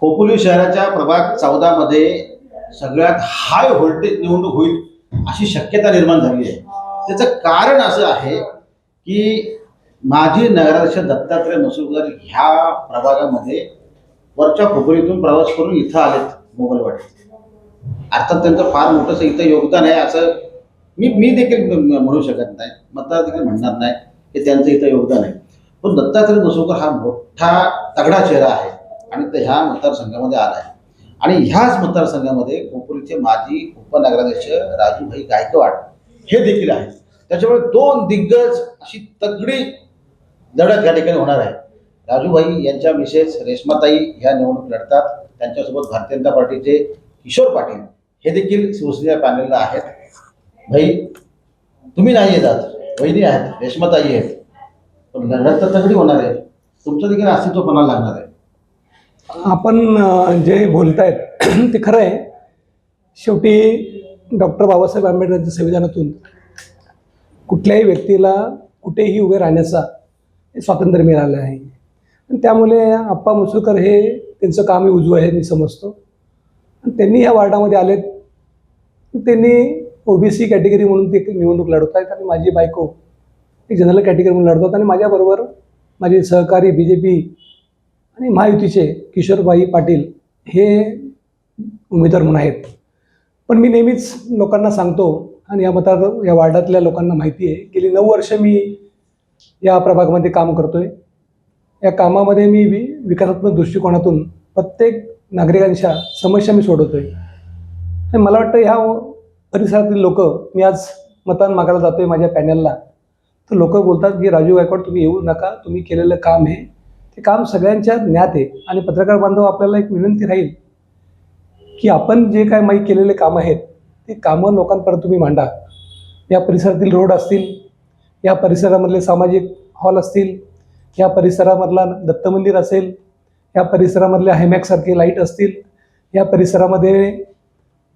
खोपोली शहराच्या प्रभाग चौदा मध्ये सगळ्यात हाय व्होल्टेज निवडणूक होईल अशी शक्यता निर्माण झाली आहे. त्याचं कारण असं आहे की माजी नगराध्यक्ष दत्तात्रय मसुरकर ह्या प्रभागामध्ये वरच्या खोपोलीतून प्रवास करून इथं आलेत मोगलवाडीत अर्थात त्यांचं फार मोठंसं इथं योगदान आहे असं मी मी देखील म्हणू शकत नाही. मतदार देखील म्हणणार नाही की त्यांचं इथं योगदान आहे. पण दत्तात्रय मसुरकर हा मोठा तगडा चेहरा आहे. आणि तो ह्या मतदारसंघामध्ये आला आहे. आणि ह्याच मतदारसंघामध्ये खोपोलीचे माजी उपनगराध्यक्ष राजूभाई गायकवाड हे देखील आहेत. त्याच्यामुळे दोन दिग्गज अशी तगडी लढत या ठिकाणी होणार आहे. राजूभाई यांच्या मिसेस रेश्माताई ह्या निवडणूक लढतात. त्यांच्यासोबत भारतीय जनता पार्टीचे किशोर पाटील हे देखील शिवसेनेच्या पॅनलला आहेत. भाई तुम्ही नाही येतात. वहिनी आहेत. रेश्माताई आहेत. पण लढत तर तगडी होणार आहे. तुमचं देखील अस्तित्व पणाला लागणार आहे? आपण जे जे बोलतायत ते खरं आहे शेवटी डॉक्टर बाबासाहेब आंबेडकरांच्या संविधानातून कुठल्याही व्यक्तीला कुठेही उभे राहण्याचा स्वातंत्र्य मिळालं आहे. त्यामुळे आप्पा मुसुकर हे त्यांचं कामही उजवं आहे मी समजतो. आणि त्यांनी या वार्डामध्ये आलेत. त्यांनी ओबीसी कॅटेगरी म्हणून ते निवडणूक लढवत आहेत आणि माझी बायको एक जनरल कॅटेगरी म्हणून लढतात आणि माझ्याबरोबर माझे सहकारी बी जे पी आणि महायुतीचे किशोरबाई पाटील हे उमेदवार म्हणून आहेत. पण मी नेहमीच लोकांना सांगतो आणि या मतात या वार्डातल्या लोकांना माहिती आहे गेली नऊ वर्ष मी या प्रभागामध्ये काम करतोय. या कामामध्ये मी वि विकासात्मक दृष्टिकोनातून प्रत्येक नागरिकांच्या समस्या मी सोडवतोय. आणि मला वाटतं ह्या परिसरातील लोक मी आज मतान मागायला जातोय माझ्या पॅनलला. तर लोक बोलतात की राजू गायकवाड तुम्ही येऊ नका तुम्ही केलेलं काम हे ते काम सगळ्यांच्या ज्ञात आहे. आणि पत्रकार बांधव आपल्याला एक विनंती राहील की आपण जे काय माहीत केलेले कामं आहेत ते कामं लोकांपर्यंत तुम्ही मांडा. या परिसरातील रोड असतील या परिसरामधले सामाजिक हॉल असतील या परिसरामधला दत्त मंदिर असेल या परिसरामधले हायमॅकसारखे लाइट असतील या परिसरामध्ये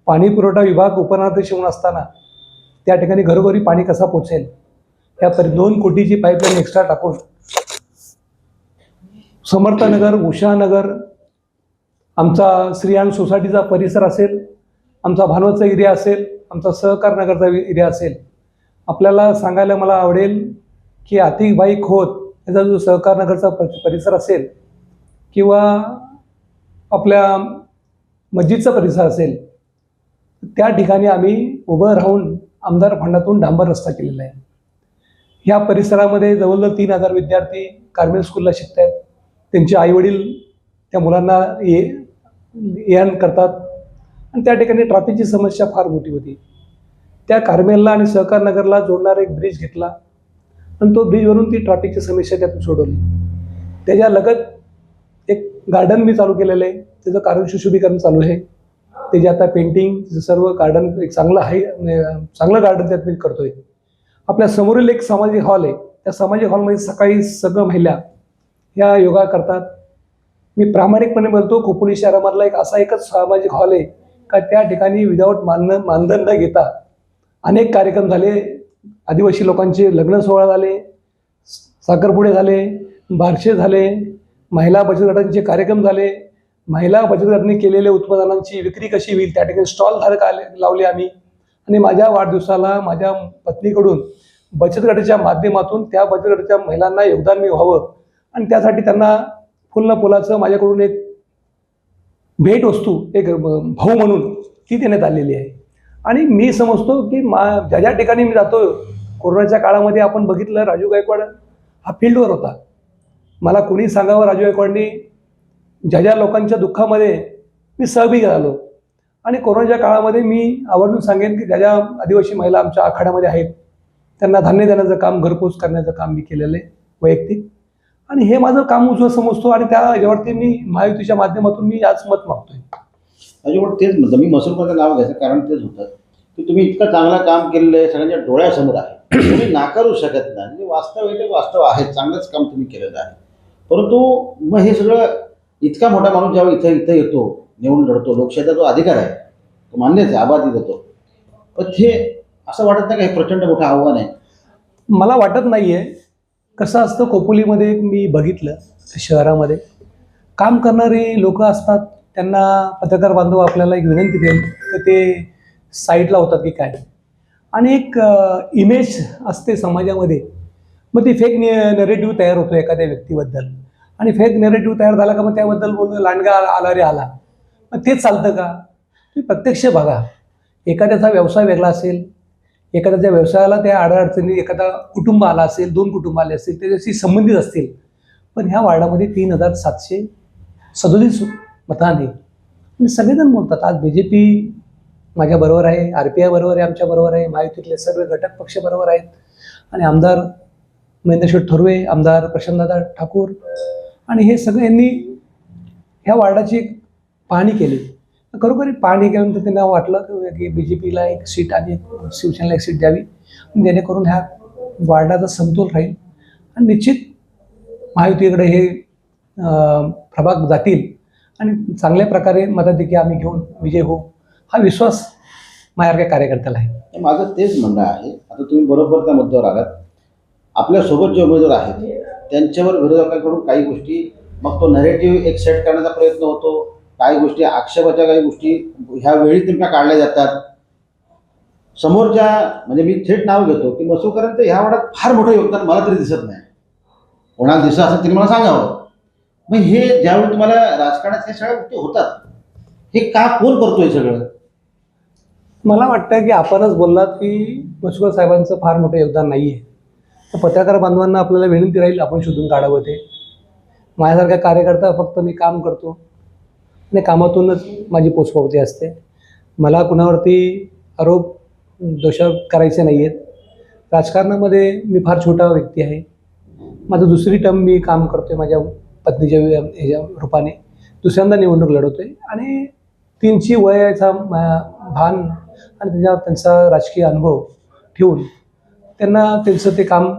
पाणी पुरवठा विभाग उपनगराध्यक्ष म्हणून असताना त्या ठिकाणी घरोघरी पाणी कसा पोचेल? या परि दोन कोटीची पाईपलाईन एक्स्ट्रा टाकून समर्थनगर उषानगर आमचा स्त्रियां सोसायटीचा परिसर असेल आमचा भानवतचा एरिया असेल आमचा सहकार नगरचा एरिया असेल. आपल्याला सांगायला मला आवडेल की आतिकबाई खोत याचा जो सहकार नगरचा परिसर असेल किंवा आपल्या मस्जिदचा परिसर असेल त्या ठिकाणी आम्ही उभं राहून आमदार फंडातून डांबर रस्ता केलेला आहे. ह्या परिसरामध्ये जवळजवळ तीन हजार विद्यार्थी कार्मेल स्कूलला शिकत आहेत त्यांचे आईवडील त्या मुलांना ये ये करतात. आणि त्या ठिकाणी ट्रॅफिकची समस्या फार मोठी होती. त्या कार्मेलला आणि सहकार नगरला जोडणारा एक ब्रिज घेतला. आणि तो ब्रिजवरून ती ट्रॅफिकची समस्या त्यातून सोडवली. त्याच्या लगत एक गार्डन मी चालू केलेलं आहे. त्याचं कारण सुशोभीकरण चालू आहे. त्याचे आता पेंटिंग सर्व गार्डन एक चांगलं आहे. म्हणजे, चांगलं गार्डन त्यात मी करतोय. आपल्या समोरील एक सामाजिक हॉल आहे. त्या सामाजिक हॉलमध्ये सकाळी सगळं महिला ह्या योगा करतात. मी प्रामाणिकपणे बोलतो खोपोली शहरामधला एक असा एकच सामाजिक हॉल आहे का त्या ठिकाणी विदाऊट मान मानधन न घेता. अनेक कार्यक्रम झाले आदिवासी लोकांचे लग्न सोहळा झाले साखरपुडे झाले बारशे झाले महिला बचत गटांचे कार्यक्रम झाले महिला बचत गटांनी केलेल्या उत्पादनांची विक्री कशी होईल त्या ठिकाणी स्टॉल धारक आले लावले आम्ही. आणि माझ्या वाढदिवसाला माझ्या पत्नीकडून बचत गटाच्या माध्यमातून त्या बचत गटाच्या महिलांना योगदान मी व्हावं. आणि त्यासाठी त्यांना फुल न फुलाचं माझ्याकडून एक भेट वस्तू एक भाऊ म्हणून ती देण्यात आलेली आहे. आणि मी समजतो की मा ज्या ज्या ठिकाणी मी जातो कोरोनाच्या काळामध्ये आपण बघितलं राजू गायकवाड हा फील्डवर होता. मला कोणी सांगावं राजू गायकवाडनी ज्या ज्या लोकांच्या दुःखामध्ये मी सहभागी झालो. आणि कोरोनाच्या काळामध्ये मी आवर्जून सांगेन की ज्या ज्या आदिवासी महिला आमच्या आखाड्यामध्ये आहेत त्यांना धान्य देण्याचं काम घरपोच करण्याचं काम मी केलेलं आहे वैयक्तिक. आणि हे माझं काम उजवं समजतो आणि त्या याच्यावरती मी महायुतीच्या माध्यमातून मी आज मत मागतोय. त्याच्यामुळे तेच म्हणतो. मी मसूरमध्ये नाव घ्यायचं कारण तेच होतं की तुम्ही इतकं चांगलं काम केलेलं आहे सगळ्यांच्या डोळ्यासमोर आहे. तुम्ही नाकारू शकत नाही. म्हणजे वास्तव आहे ते वास्तव आहे. चांगलंच काम तुम्ही केलेलं आहे. परंतु मग हे सगळं इतका मोठा माणूस जेव्हा इथं इथं येतो निवडून लढतो लोकशाहीचा जो अधिकार आहे तो मान्यच आहे आबादी देतो पण हे असं वाटत नाही का हे प्रचंड मोठं आव्हान आहे? मला वाटत नाही आहे कसं असतं खोपोलीमध्ये मी बघितलं शहरामध्ये. काम करणारी लोक असतात त्यांना पत्रकार बांधव आपल्याला एक विनंती देईल तर ते साईडला होतात की काय. आणि एक इमेज असते समाजामध्ये मग ती फेक नेरेटिव्ह तयार होतो एखाद्या व्यक्तीबद्दल. आणि फेक नेरेटिव्ह तयार झाला का मग त्याबद्दल बोलून लांडगा आला रे आला. मग तेच चालतं का? तुम्ही प्रत्यक्ष बघा. एखाद्याचा व्यवसाय वेगळा असेल एखाद्याच्या व्यवसायाला त्या अडचणी एखादा कुटुंब आला असेल दोन कुटुंब आले असतील त्याच्याशी संबंधित असतील पण ह्या वार्डामध्ये तीन हजार सातशे सदोतीस मतांनी आणि सगळेजण बोलतात आज बी जे पी माझ्याबरोबर आहे आर पी आय बरोबर आहे आमच्याबरोबर आहे महायुतीतले सर्व घटक पक्ष बरोबर आहेत. आणि आमदार महेंद्रशेठ थोरवे आमदार प्रशांतदादा ठाकूर आणि हे सगळे यांनी ह्या वार्डाची एक पाहणी केली. खरोखर पाणी पाहणी केल्यानंतर त्यांना वाटलं की बी जे पीला एक सीट आणि शिवसेनेला एक सीट द्यावी. जेणेकरून ह्या वार्डाचा समतोल राहील. आणि निश्चित महायुतीकडे हे प्रभाग जातील. आणि चांगल्या प्रकारे मताधिकी आम्ही घेऊन विजय होऊ. हा विश्वास माझ्यासारख्या कार्यकर्त्याला आहे. माझं तेच म्हणणं आहे. आता तुम्ही बरोबर त्या मुद्द्यावर आलात. आपल्यासोबत जे उमेदवार आहेत त्यांच्यावर विरोधकांकडून काही गोष्टी मग तो नरेटिव्ह एक सेट करण्याचा प्रयत्न होतो. काही गोष्टी आक्षेपाच्या काही गोष्टी ह्या वेळी तुमच्या काढल्या जातात. समोरच्या म्हणजे मी थेट नाव घेतो की मसूकरांचं ह्या वाड्यात फार मोठं योगदान मला तरी दिसत नाही. कोणाला दिसत असेल तरी मला सांगावं. मग हे ज्यावेळी तुम्हाला राजकारणात ह्या सगळ्या गोष्टी होतात हे का कोण करतोय सगळं? मला वाटतं की आपणच बोललात की मसूकर साहेबांचं फार मोठं योगदान नाही आहे तर पत्रकार बांधवांना आपल्याला विनंती राहील आपण शोधून काढावं ते. माझ्यासारखा कार्यकर्ता फक्त मी काम करतो. आणि कामातूनच माझी पोचपावती असते. मला कुणावरती आरोप दोषारोप करायचे नाही आहेत राजकारणामध्ये मी फार छोटा व्यक्ती आहे. माझं दुसरी टर्म मी काम करतो आहे माझ्या पत्नीच्या ह्याच्या रूपाने. दुसऱ्यांदा निवडणूक लढवतो आहे आणि तीनची वयाचा मा- भान आणि त्यांच्या त्यांचा राजकीय अनुभव ठेवून त्यांना त्यांचं ते काम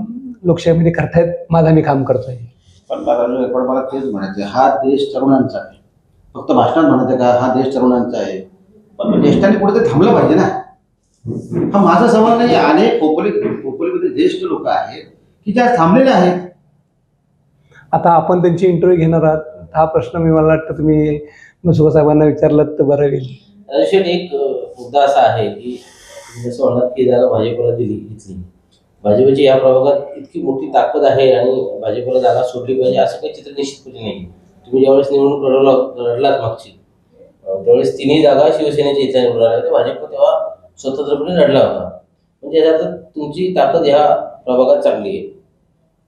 लोकशाहीमध्ये करतायत माझा मी काम करतो आहे पण मला मला तेच म्हणायचं आहे, हा देश तरुणांचा आहे. फक्त भाषणात म्हणायचं का हा देश तरुणांचा आहे. पण ज्येष्ठांनी कुठेतरी थांबलं पाहिजे ना. हा माझा सवाल नाही अनेक खोपोली खोपोलीमध्ये ज्येष्ठ लोक आहेत की ज्या थांबलेले आहेत. आता आपण त्यांची इंटरव्ह्यू घेणार आहात. हा प्रश्न मी मला वाटतं तुम्ही मसुका साहेबांना विचारलं तर बरं होईल. एक मुद्दा असा आहे की तुम्ही जसं म्हणलात की जागा भाजपला दिली घेतली भाजपची या प्रभागात इतकी मोठी ताकद आहे आणि भाजपला जागा सोडली पाहिजे असं काही चित्र निश्चितपणे नाही. तुम्ही ज्यावेळेस निवडणूक लढवला लढलात मागची त्यावेळेस तिन्ही जागा शिवसेनेच्या इथे निवडून आल्या भाजप तेव्हा स्वतंत्रपणे लढला होता. म्हणजे याचा अर्थ तुमची ताकद ह्या प्रभागात चांगली आहे.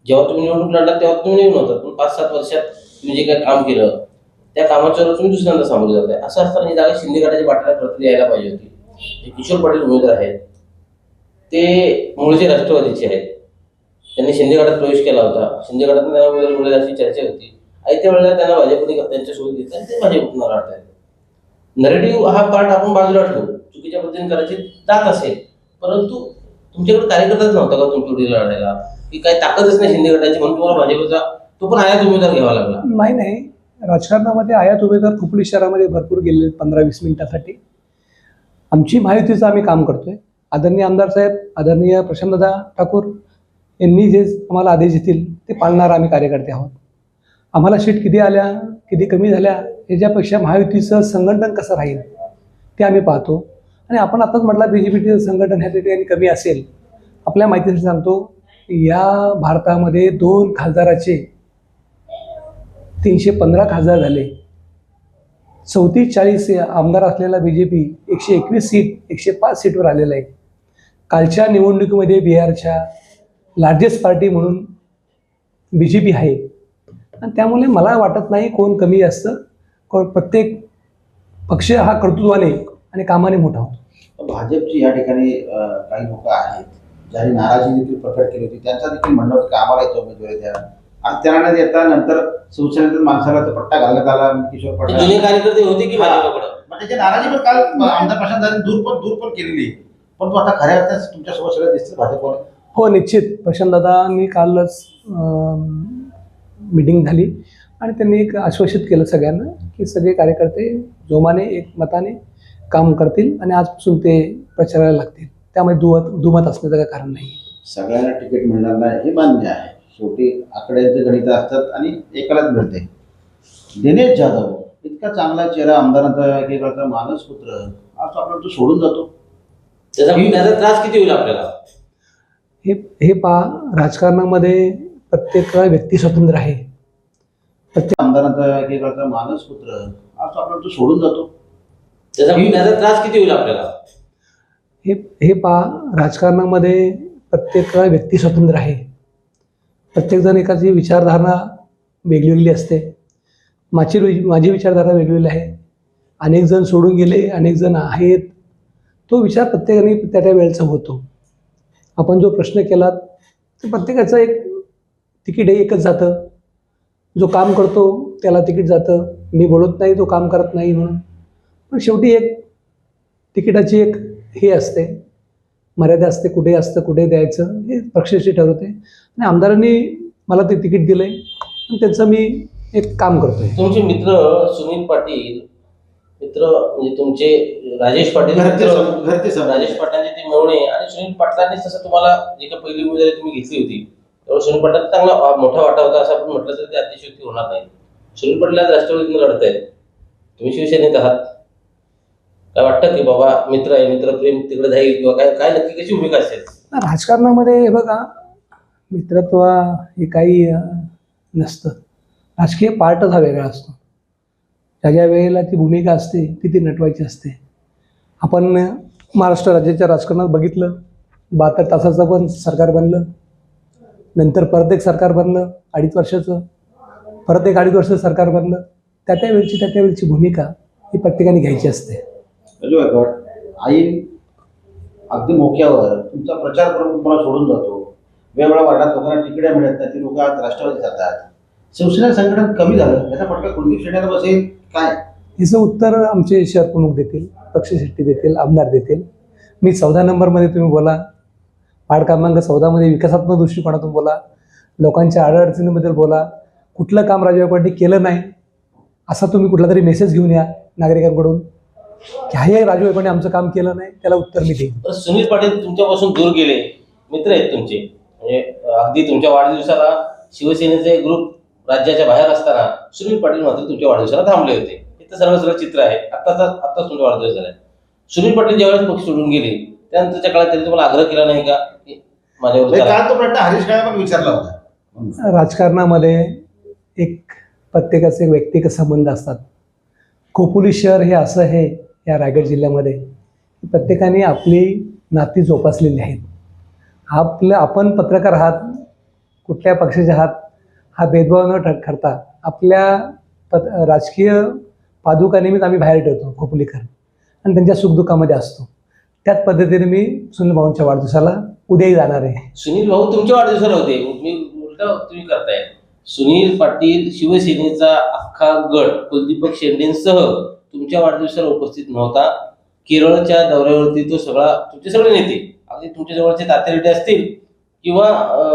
जेव्हा तुम्ही निवडणूक लढलात तेव्हा तुम्ही निवडून होता. पण पाच सात वर्षात तुम्ही जे काही काम केलं त्या कामाच्या तुम्ही दुसऱ्यांदा सामोरे जात आहे. असं असताना ही जागा शिंदे गटाच्या वाट्याला यायला पाहिजे होती. जे किशोर पाटील उमेदवार आहेत ते मूळचे राष्ट्रवादीचे आहेत. त्यांनी शिंदे गटात प्रवेश केला होता. शिंदे गटात त्यांना उमेदवार मिळेल अशी चर्चा होती. आणि त्यावेळेला त्यांना भाजपने शोध घेतलं आणि ते भाजपनं लढत नरेटिव्ह हा पार्ट आपण बाजूला ठेवू. चुकीच्या पद्धतीने करायची जात असेल. परंतु तुमच्याकडे कार्यकर्ताच नव्हता का तुमच्या वडील लढायला? की काही ताकदच नाही शिंदे गटाची म्हणून तुम्हाला भाजपचा तो पण आयात उमेदवार घ्यावा लागला. नाही नाही. राजकारणामध्ये आयात उमेदवार खुपली शहरामध्ये भरपूर गेले पंधरा वीस मिनिटासाठी. आमची माहितीचं आम्ही काम करतोय. आदरणीय आमदार साहेब आदरणीय प्रशांतदा ठाकूर यांनी जे आम्हाला आदेश देतील ते पाळणार आम्ही कार्यकर्ते आहोत. आम्हाला सीट किती आल्या किती कमी झाल्या याच्यापेक्षा महायुतीचं संघटन कसं राहील ते आम्ही पाहतो. आणि आपण आताच म्हटलं बी जे पीचं संघटन ह्या ठिकाणी कमी असेल आपल्या माहितीसाठी सांगतो या भारतामध्ये दोन खासदाराचे तीनशे पंधरा खासदार झाले. चौतीस चाळीस आमदार असलेला बी जे पी एकशे एकवीस सीट एकशे पाच सीटवर आलेला आहे. कालच्या निवडणुकीमध्ये बिहारच्या लार्जेस्ट पार्टी म्हणून बी जे पी आहे. आणि त्यामुळे मला वाटत नाही कोण कमी असतं. कोण प्रत्येक पक्ष हा कर्तृत्वाने आणि कामाने मोठा होतो. भाजपची या ठिकाणी काही लोक आहेत ज्यांनी नाराजी देखील प्रकट केली होती त्यांचा देखील म्हणणं होतं की आम्हाला इथं उमेदवारी द्या आणि त्यांना देता नंतर शिवसेनेतून माणसाला तो पट्टा घालण्यात आला किशोर ते पटेल जुने कार्यकर्ते होते की भाजपकडं? त्याची नाराजी पण काल आमदार प्रशांत दादांनी दूर पण दूर पण केलेली. आहे. पण तो आता खऱ्या अर्थात तुमच्यासोबत सगळं दिसतं भाजपवर. हो निश्चित. प्रशांतदादांनी कालच मीटिंग झाली. आणि त्यांनी एक आश्वासित केलं सगळ्यांना की सगळे कार्यकर्ते जोमाने एक मताने काम करतील आणि आजपासून ते प्रचाराला लागतील. त्यामुळे दुमत दुमत असण्याचं काही कारण नाही सगळ्यांना तिकीट मिळणार नाही हे मान्य आहे. शेवटी आकड्यांचे गणित असतात आणि एकालाच मिळते. दिनेश जाधव इतका चांगला चेहरा आमदारांचा एकेकाळचा मानस पुत्र आज तो आपल्याला तो सोडून जातो. त्याचा त्याचा त्रास किती होईल आपल्याला? हे हे पहा राजकारणामध्ये प्रत्येक व्यक्ती स्वतंत्र आहे. आमदारांचा मानस पुत्र आज तो तो सोडून जातो. त्याचा त्याचा त्रास किती होईल आपल्याला? हे हे पहा राजकारणामध्ये प्रत्येक व्यक्ती स्वतंत्र आहे. प्रत्येकजण एकाची विचारधारणा वेगवेगळी असते. माझी वि- माझी विचारधारणा वेगवेगळी आहे. अनेक जण सोडून गेले अनेक जण आहेत. तो विचार प्रत्येकाने त्या त्या वेळेचा होतो. आपण जो प्रश्न केला तर प्रत्येकाचं एक तिकीट हे एकच जातं. जो काम करतो त्याला तिकीट जातं. मी बोलत नाही तो काम करत नाही म्हणून. पण शेवटी एक तिकिटाची एक हे असते. मर्यादा असते कुठे असतं कुठे द्यायचं हे पक्षाशी ठरवते. आणि आमदारांनी मला ते तिकीट दिलं आहे आणि त्याचं मी एक काम करतो आहे तुमचे मित्र सुनील पाटील मित्र म्हणजे तुमचे राजेश पाटील राजेश पाटलांचे ते मेवणे आणि सुनील पाटलांनी तसं तुम्हाला जी काही पहिली उमेदवारी तुम्ही घेतली होती. तेव्हा सुनील पाटलांचा चांगला वा- मोठा वाटा होता असं आपण म्हटलं तर ते अतिशयोक्ती होणार नाही. सुनील पाटील राष्ट्रवादीतून लढत आहेत तुम्ही शिवसेनेत आहात. काय वाटतं की बाबा मित्र आहे मित्र प्रेम तिकडे जाईल किंवा काय काय नक्की कशी भूमिका असेल? राजकारणामध्ये हे बघा मित्रत्व हे काही नसतं. राजकीय पार्टच हा वेगळा असतो. ज्या ज्या वेळेला ती भूमिका असते ती ती नटवायची असते. आपण महाराष्ट्र राज्याच्या राजकारणात बघितलं बहात्तर तासाचं पण सरकार बनलं. नंतर परत एक सरकार बनलं अडीच वर्षाचं. परत एक अडीच वर्ष सरकार बनलं. त्या त्या वेळची त्या त्या वेळची भूमिका ही प्रत्येकाने घ्यायची असते. आई अगदी मोक्यावर तुमचा प्रचार करून तुम्हाला सोडून जातो. वेगवेगळ्या वार्डात लोकांना तिकड्या मिळत नाही ती लोक आज राष्ट्रवादी जातात. शिवसेना संघटन कमी झालं याचा फटका कुलदीप शेट्टीला बसेल? काय? याचं उत्तर आमचे शहर प्रमुख देतील पक्ष शेट्टी देतील आमदार देतील. मी चौदा नंबरमध्ये तुम्ही बोला पाठ क्रमांक चौदामध्ये विकासात्मक दृष्टिकोनातून बोला. लोकांच्या अडचणीबद्दल बोला. कुठलं काम राजू गायकवाडनी केलं नाही असा तुम्ही कुठला तरी मेसेज घेऊन या नागरिकांकडून. की हे राजू आमचं काम केलं नाही त्याला उत्तर मी देईन. सुनील पाटील तुमच्यापासून दूर गेले. मित्र आहेत तुमचे. म्हणजे अगदी तुमच्या वाढदिवसाला शिवसेनेचे ग्रुप राज्याच्या बाहेर असताना सुनील पाटील मात्र तुमच्या वाढदिवसाला थांबले होते. हे तर सर्व सर्व चित्र आहे. आत्ताचा आत्ताच तुमचा वाढदिवस झाला सुनील पाटील ज्यावेळेस पक्ष सोडून गेले त्यानंतरच्या काळात त्यांनी तुम्हाला आग्रह केला नाही का? की माझ्यावर म्हणजे चला? काल तो प्रश्न हरीश काळे पण विचारला होता. राजकारणामध्ये एक प्रत्येकाचे एक व्यक्तिगत संबंध असतात. खोपोली शहर हे असं आहे या रायगड जिल्ह्यामध्ये प्रत्येकाने आपली नाती जोपासलेली आहेत. आपलं आपण पत्रकार आहात कुठल्या पक्षाचे आहात हा भेदभाव न ठरता आपल्या पत राजकीय पादुका नेहमीच आम्ही बाहेर ठेवतो खोपोलीकर आणि त्यांच्या सुखदुःखामध्ये असतो. त्याच पद्धतीने मी सुनील भाऊंच्या वाढदिवसाला उद्याही जाणार आहे. सुनील भाऊ तुमच्या वाढदिवसाला होते मी उलट तुम्ही करताय. सुनील पाटील शिवसेनेचा अख्खा गट कुलदीपक शेंडेंसह तुमच्या वाढदिवसाला उपस्थित नव्हता. केरळच्या दौऱ्यावरती तो सगळा तुमचे सगळे नेते अगदी तुमच्या जवळचे तात्या असतील किंवा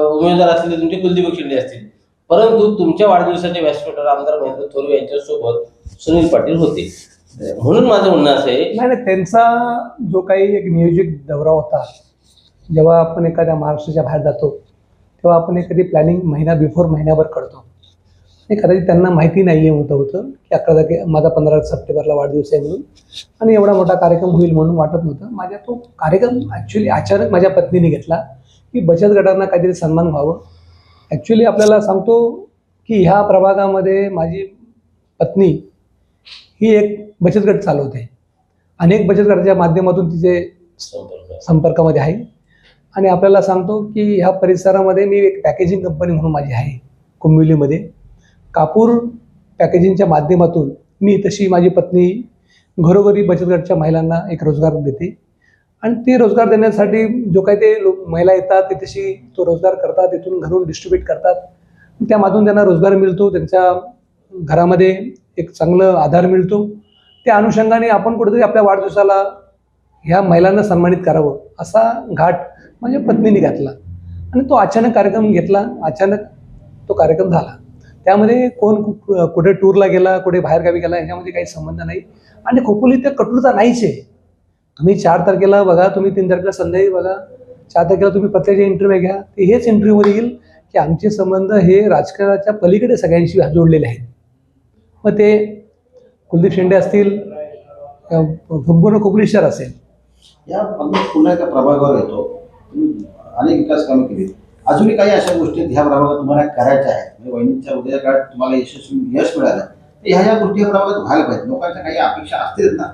उमेदवार असलेले तुमचे कुलदीपक शेंडे असतील. परंतु तुमच्या वाढदिवसाच्या व्यासपीठावर आमदार महेंद्र थोरवे यांच्यासोबत सुनील पाटील होते. म्हणून माझं म्हणणं असं आहे नाही नाही त्यांचा जो काही एक नियोजित दौरा होता जेव्हा आपण एखाद्या महाराष्ट्राच्या बाहेर जातो तेव्हा आपण एखादी प्लॅनिंग महिना बिफोर महिन्याभर करतो. आणि कदाचित त्यांना माहिती नाही आहे होतं होतं की अकरा तारखे माझा पंधरा सप्टेंबरला वाढदिवस आहे म्हणून. आणि एवढा मोठा कार्यक्रम होईल म्हणून वाटत नव्हतं. माझ्या तो कार्यक्रम ॲक्च्युली अचानक माझ्या पत्नीने घेतला की बचत गटांना काहीतरी सन्मान व्हावं. ॲक्च्युली आपल्याला सांगतो की ह्या प्रभागामध्ये माझी पत्नी ही एक बचत गट चालवते. अनेक बचत गटाच्या माध्यमातून तिचे संपर्क. संपर्कामध्ये आहे. आणि आपल्याला सांगतो की ह्या परिसरामध्ये मी एक पॅकेजिंग कंपनी म्हणून माझी आहे कुंबिवलीमध्ये. कापूर पॅकेजिंगच्या माध्यमातून मी तशी माझी पत्नी घरोघरी बचत गटाच्या महिलांना एक रोजगार देते. आणि ते रोजगार देण्यासाठी जो काही ते लोक महिला येतात ते तशी तो रोजगार करतात तिथून घरून डिस्ट्रीब्यूट करतात. त्यामधून त्यांना रोजगार मिळतो त्यांच्या घरामध्ये एक चांगलं आधार मिळतो. त्या अनुषंगाने आपण कुठेतरी आपल्या वाढदिवसाला ह्या महिलांना सन्मानित करावं असा घाट माझ्या पत्नीने घातला. आणि तो अचानक कार्यक्रम घेतला अचानक तो कार्यक्रम झाला. त्यामध्ये कोण कुठे टूरला गेला कुठे बाहेरगावी गेला ह्याच्यामध्ये काही संबंध नाही. आणि खोपोली त्या कटुरता नाहीच. आहे तुम्ही चार तारखेला बघा तुम्ही तीन तारखेला संध्याकाळी बघा चार तारखेला तुम्ही प्रत्येकाचे इंटरव्ह्यू घ्या. ते हेच इंटरव्ह्यूमध्ये येईल की आमचे संबंध हे राजकारणाच्या पलीकडे सगळ्यांशी जोडलेले आहेत. मग ते कुलदीप शेंडे असतील संपूर्ण कोकणी शहर असेल. या पुन्हा एका प्रभागावर येतो. अनेक विकास कामे केली. अजूनही काही अशा गोष्टी ह्या प्रभागात तुम्हाला करायच्या आहेत. म्हणजे वहिनीच्या उद्या काळात तुम्हाला यशस्वी यश मिळालं. तर ह्या ह्या गोष्टी या प्रभागात व्हायला पाहिजेत. लोकांच्या काही अपेक्षा असतील ना?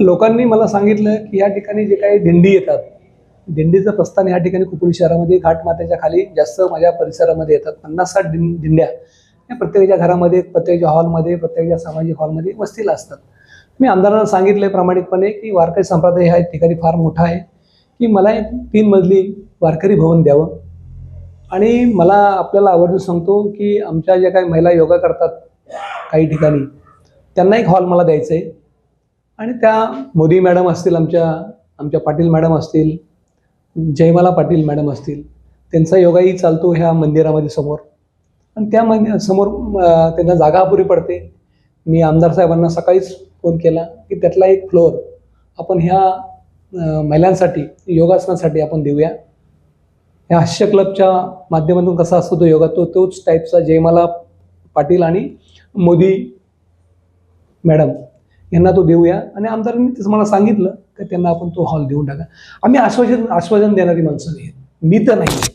लोकांनी मला सांगितलं की या ठिकाणी जे काही दिंडी येतात दिंडीचं प्रस्थान या ठिकाणी कुपली शहरामध्ये घाटमात्याच्या खाली जास्त माझ्या परिसरामध्ये येतात. पन्नास साठ दिंड्या. प्रत्येकाच्या घरामध्ये प्रत्येकाच्या हॉलमध्ये प्रत्येकाच्या सामाजिक हॉलमध्ये वस्तीला असतात. मी आमदारांना सांगितलं प्रामाणिकपणे की वारकरी संप्रदाय ह्या ठिकाणी फार मोठा आहे की मला एक तीन मजली वारकरी भवन द्यावं. आणि मला आपल्याला आवर्जून सांगतो की आमच्या ज्या काही महिला योगा करतात काही ठिकाणी त्यांना एक हॉल मला द्यायचं आहे आणि त्या मोदी मॅडम असतील आमच्या आमच्या पाटील मॅडम असतील जयमाला पाटील मॅडम असतील त्यांचा योगाही चालतो ह्या मंदिरामध्ये समोर. आणि त्या समोर त्यांना जागा अपुरी पडते. मी आमदार साहेबांना सकाळीच फोन केला की त्यातला एक फ्लोअर आपण ह्या महिलांसाठी योगासनासाठी आपण देऊया. ह्या हास्य क्लबच्या माध्यमातून कसा असतो तो योगा तो तोच टाईपचा जयमाला पाटील आणि मोदी मॅडम यांना तो देऊया. आणि आमदारांनी तसं मला सांगितलं की त्यांना आपण तो हॉल देऊन टाका. आम्ही आश्वासन आश्वासन देणारी माणसं नाही. मी तर नाही.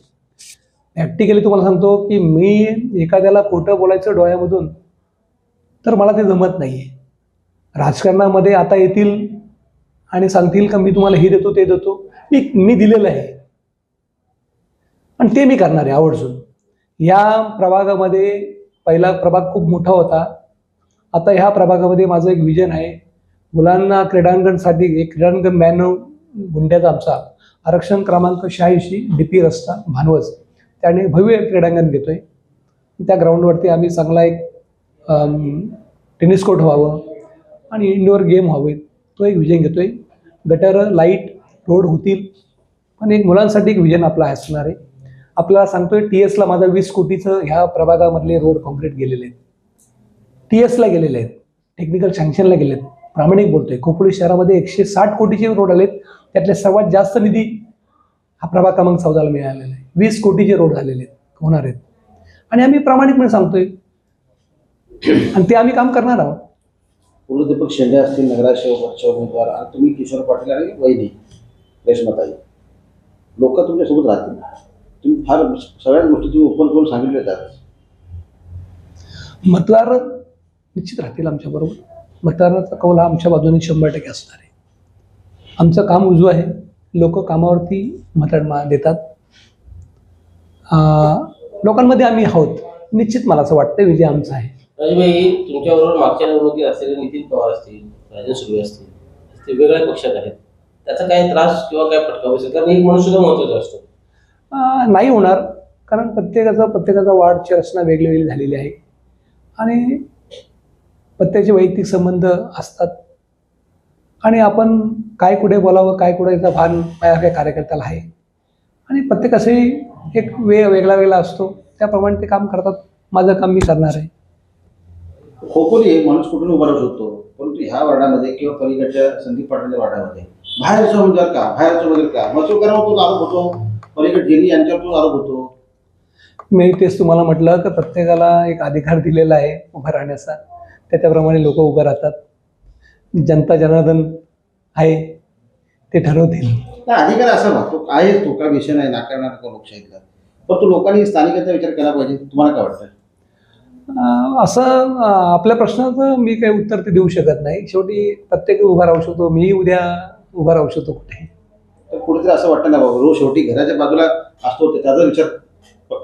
प्रॅक्टिकली तुम्हाला सांगतो की मी एखाद्याला खोटं बोलायचं डोळ्यामधून तर मला ते जमत नाही आहे राजकारणामध्ये आता येतील आणि सांगतील का मी तुम्हाला हे देतो ते देतो. मी मी दिलेलं आहे. आणि ते मी करणार आहे आवर्जून. या प्रभागामध्ये पहिला प्रभाग खूप मोठा होता. आता ह्या प्रभागामध्ये माझं एक विजन आहे. मुलांना क्रीडांगणसाठी एक क्रीडांगण ब्याण्णव गुंड्याचा आमचा. आरक्षण क्रमांक शहाऐंशी डी पी रस्ता भानवज त्याने भव्य क्रीडांगण घेतोय. त्या ग्राउंडवरती आम्ही चांगला एक टेनिस कोर्ट व्हावं आणि इंडोअर गेम व्हावेत तो एक विजन घेतोय. गटर लाइट रोड होतील. पण एक मुलांसाठी एक विजन आपला असणार आहे. आपल्याला सांगतोय टी एसला माझा वीस कोटीचं ह्या प्रभागामधले रोड कॉन्क्रीट गेलेले आहेत. टी एसला गेलेले आहेत. टेक्निकल सँक्शनला गेले आहेत प्रामाणिक बोलतोय. खोपोली शहरामध्ये एकशे साठ कोटीचे रोड आलेत. त्यातले सर्वात जास्त निधी हा प्रभाग क्रमांक चौदाला मिळालेला आहे. वीस कोटीचे रोड झालेले आहेत होणार आहेत. आणि आम्ही प्रामाणिकपणे सांगतोय आणि ते आम्ही काम करणार आहोत. कुलदीपक शेंडे असतील नगराध्यक्षचे उमेदवार आणि तुम्ही किशोर पाटील आणि वहिनी रेश्माताई. लोक तुमच्यासोबत राहतील. तुम्ही फार सगळ्याच गोष्टी तुम्ही ओपन करून सांगितल्या जातात मतदार निश्चित राहतील आमच्याबरोबर मतदाराचा कौल हा आमच्या बाजूने शंभर टक्के असणार आहे. आमचं काम उजवं आहे. लोक कामावरती मत मा- देतात. लोकांमध्ये आम्ही आहोत. निश्चित मला असं वाटतं विजय आमचा आहे. राजूभाई तुमच्याबरोबर मागच्या निवडणुकीत असलेले नितीन पवार असतील राजन सुर्वे असतील ते वेगळ्या पक्षात आहेत. त्याचा काही त्रास किंवा काय फटका बसेल? कारण एक माणूस सुद्धा महत्त्वाचा असतो नाही होणार. कारण प्रत्येकाचा प्रत्येकाचा वाढची रचना वेगळी वेगळी झालेली आहे. आणि प्रत्येकाचे वैयक्तिक संबंध असतात. आणि आपण काय कुठे बोलावं काय कुठे याचा भान माझ्या कार्यकर्त्याला आहे. आणि प्रत्येकाचाही एक वे वेगळा वेगळा असतो. त्याप्रमाणे ते काम करतात. माझं काम मी करणार आहे. खोपोली हे माणूस कुठून उभा राहू शकतो? परंतु ह्या वार्डामध्ये किंवा पलीकडच्या संदीप पाटीलच्या वार्डामध्ये बाहेरचा उमेदवार का? बाहेरचा उमेदवार का? मसुकरावर तो आरोप होतो. पलीकडे जेनी यांच्यावर तो आरोप होतो. मी तेच तुम्हाला म्हटलं की प्रत्येकाला एक अधिकार दिलेला आहे उभा राहण्याचा. त्याच्याप्रमाणे लोक उभं राहतात. जनता जनार्दन आहे. ते ठरवतील. अधिकार असा तो आहे तो काय विषय नाही नाकारणार का लोकशाहीतला. परंतु लोकांनी स्थानिकाचा विचार केला पाहिजे तुम्हाला काय वाटतं? असं आपल्या प्रश्नाचं मी काही उत्तर ते देऊ शकत नाही. शेवटी प्रत्येक उभा राहू शकतो मी उद्या उभा राहू शकतो कुठे. तर कुठेतरी असं वाटतं ना बाबा रोज शेवटी घराच्या बाजूला असतो ते त्याचा विचार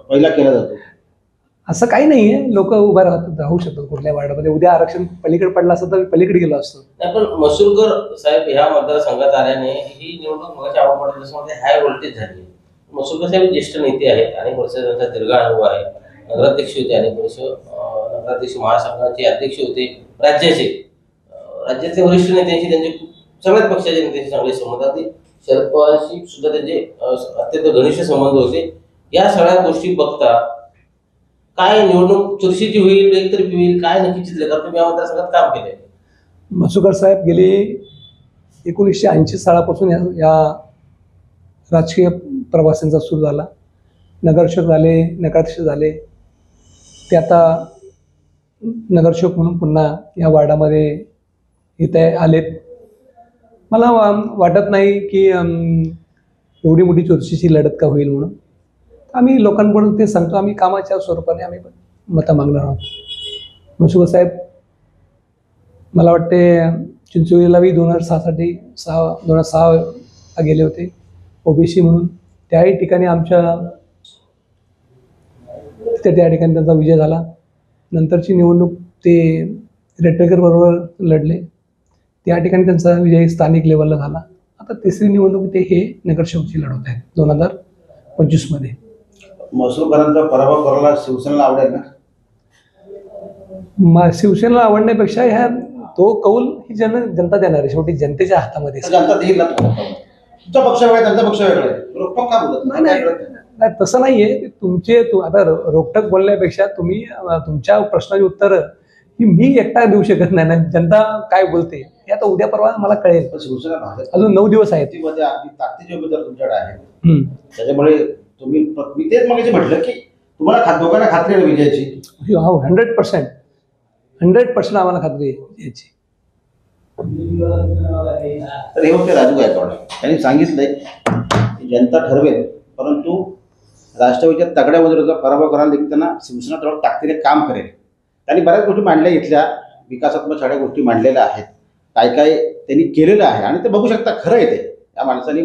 पहिला केला जातो. असं काही नाही आहे लोक उभा राहतात राहू शकतात कुठल्या वार्डामध्ये. उद्या आरक्षण पलीकडे पडलं असतं तर मी पलीकडे गेलो असतो. नाही पण मसूरकर साहेब ह्या मतदारसंघात आल्याने ही निवडणूक मगाशी आपण पडत मध्ये हाय व्होल्टेज झाली. मसूरकर साहेब ज्येष्ठ नेते आहेत आणि वर्षांचा त्यांचा दीर्घ अनुभव आहे. नगराध्यक्ष होते आणि वर्ष नगराध्यक्ष महासंघाचे अध्यक्ष होते राज्याचे. राज्याचे वरिष्ठ नेत्यांशी त्यांचे सगळ्याच पक्षाच्या नेत्यांशी चांगले संबंध होते. शरद पवारशी सुद्धा त्यांचे अत्यंत घनिष्ठ संबंध होते. या सगळ्या गोष्टी बघता काय निवडणूक चुरशीची होईल एकतरी होईल काय नक्की चित्र कारण तुम्ही या मतदारसंघात काम केले मसुकर साहेब गेले एकोणीसशे ऐंशी सालापासून या या राजकीय प्रवासांचा सुरू झाला. नगरसेवक झाले नगराध्यक्ष झाले. ते आता नगरसेवक म्हणून पुन्हा या वार्डामध्ये इथे आलेत. मला वा- वाटत नाही की एवढी मोठी चुरशीची लढत का होईल म्हणून. आम्ही लोकांकडून ते सांगतो आम्ही कामाच्या स्वरूपाने आम्ही मतं मागणार आहोत. मसुका साहेब मला वाटते चिंचोळीलाही दोन हजार सहासाठी सहा दोन हजार सहा गेले होते. ओबीसी म्हणून त्याही ठिकाणी आमच्या तिथे त्या ठिकाणी त्यांचा विजय झाला. नंतरची निवडणूक ते रेटवेकर बरोबर लढले. त्या ठिकाणी त्यांचा विजय स्थानिक लेवलला झाला. आता तिसरी निवडणूक ते हे नगरसेवकची लढवत आहेत दोन हजार पंचवीसमध्ये. महसूलकरांचा पराभव करायला शिवसेनेला आवडेल ना? म शिवसेनेला आवडण्यापेक्षा ह्या तो कौल ही जन जनता देणार आहे. शेवटी जनतेच्या हातामध्ये जनता देईल ना तुम्हाला तुमचा पक्ष वेगळा आहे, त्यांचा पक्ष वेगळा आहे. रोखोक का बोलत नाही, नाही. काय कळत नाही? नाही तसं नाहीये. ते तुमचे तू आता रो- रोखठोक बोलण्यापेक्षा तुम्ही अं, तुमच्या प्रश्नाची उत्तर ही मी एकटा देऊ शकत नाही. ना जनता काय बोलते हे आता उद्या परवा मला कळेल. पण शिवसेना भाजप अजून नऊ दिवस आहेत. युतीमध्ये अगदी ताकदीचे उमेदवार तुमच्याकडे आहेत. हम्म. त्याच्यामुळे तुम्ही मी तेच मग म्हटलं की तुम्हाला खा- दोघांना खात्री आहे विजयाची? हो हंड्रेड पर्सेंट हंड्रेड पर्सेंट आम्हाला खात्री आहे याची तर हे होते राजू गायकवाड. त्यांनी सांगितलंय की जनता ठरवेल परंतु राष्ट्रवादीच्या तगड्या उमेदवाराचा पराभव करायला त्यांना शिवसेना थोडं ताकदीने काम करेल. त्यांनी बऱ्याच गोष्टी मांडल्या इथल्या विकासात्मक सगळ्या गोष्टी मांडलेल्या आहेत. काय काय त्यांनी केलेलं आहे आणि ते बघू शकता खरं आहे ते. या माणसाने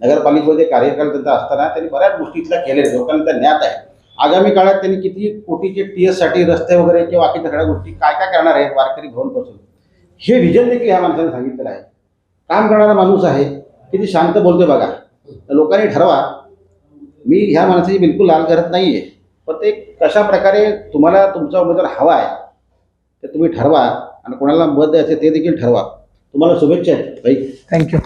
नगरपालिकेमध्ये कार्यकाल त्यांचा असताना त्यांनी बऱ्याच गोष्टी इथल्या केल्या आहेत. लोकांना ज्ञात आहे. आगामी काळात त्यांनी किती कोटीचे टी एससाठी रस्ते वगैरे किंवा बाकी सगळ्या गोष्टी काय काय करणार आहेत वारकरी भवनपासून हे विजन देखील ह्या माणसाने सांगितलेलं आहे. काम करणारा माणूस आहे किती शांत बोलतोय बघा. तर लोकांनी ठरवा. मी ह्या माणसाची बिलकुल लाल करत नाही आहे पण ते कशा प्रकारे तुम्हाला तुमचा उमेदवार हवा आहे ते तुम्ही ठरवा. आणि कोणाला मत द्यायचं ते देखील ठरवा. तुम्हाला शुभेच्छा आहेत. भाई थँक्यू